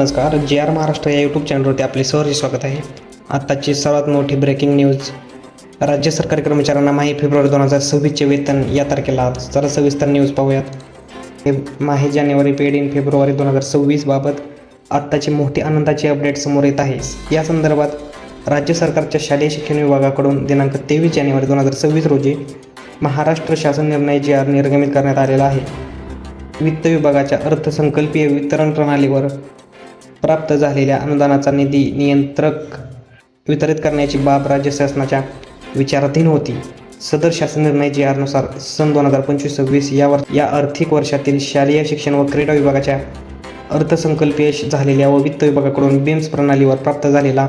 नमस्कार जे आर महाराष्ट्र या यूट्यूब चॅनलवरती आपले सहर्ष स्वागत आहे. आत्ताची सर्वात मोठी ब्रेकिंग न्यूज राज्य सरकारी कर्मचाऱ्यांना माही फेब्रुवारी दोन हजार सव्वीसचे वेतन या तारखेला जरा सविस्तर न्यूज पाहूयात. हे माही जानेवारी पेड इन फेब्रुवारी दोन हजार सव्वीस बाबत आत्ताची मोठी आनंदाची अपडेट समोर येत आहे. या संदर्भात राज्य सरकारच्या शालेय शिक्षण विभागाकडून दिनांक तेवीस जानेवारी दोन हजार सव्वीस रोजी महाराष्ट्र शासन निर्णय जी आर निर्गमित करण्यात आलेला आहे. वित्त विभागाच्या अर्थसंकल्पीय वितरण प्रणालीवर प्राप्त झालेल्या अनुदानाचा निधी नियंत्रक वितरित करण्याची बाब राज्य शासनाच्या विचाराधीन होती. सदर शासन निर्णय जी आरनुसार सन दोन हजार पंचवीस सव्वीस यावर या आर्थिक वर्षातील शालेय शिक्षण व क्रीडा विभागाच्या अर्थसंकल्पीय झालेल्या व वित्त विभागाकडून बीम्स प्रणालीवर प्राप्त झालेला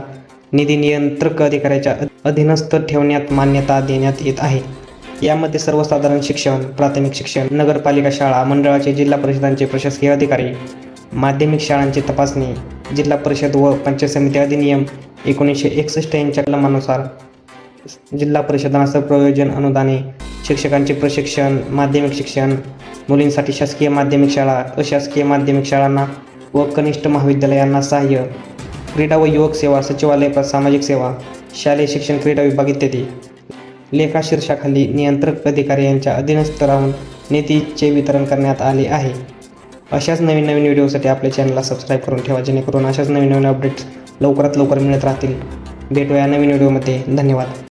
निधी नियंत्रक अधिकाऱ्याच्या अधीनस्थ ठेवण्यात मान्यता देण्यात येत आहे. यामध्ये सर्वसाधारण शिक्षण प्राथमिक शिक्षण नगरपालिका शाळा मंडळाचे जिल्हा परिषदांचे प्रशासकीय अधिकारी माध्यमिक शाळांची तपासणी जिल्हा परिषद व पंचायत समिती अधिनियम एकोणीसशे एकसष्ट यांच्या कलमानुसार. जिल्हा परिषदांना प्रयोजन अनुदाने शिक्षकांचे प्रशिक्षण माध्यमिक शिक्षण मुलींसाठी शासकीय माध्यमिक शाळा अशासकीय माध्यमिक शाळांना व कनिष्ठ महाविद्यालयांना सहाय्य क्रीडा व युवक सेवा सचिवालय सामाजिक सेवा शालेय शिक्षण क्रीडा विभाग इत्यादी. लेखा शीर्षाखाली नियंत्रक अधिकारी यांच्या अधीनस्थ राहून निधीचे वितरण करण्यात आले आहे. अशाच नवीन नवीन व्हिडिओसाठी आपल्या चॅनलला सबस्क्राईब करून ठेवा जेणेकरून अशाच नवीन नवीन अपडेट्स लवकरात लवकर मिळत राहतील. भेटूया नवीन व्हिडिओमध्ये. धन्यवाद.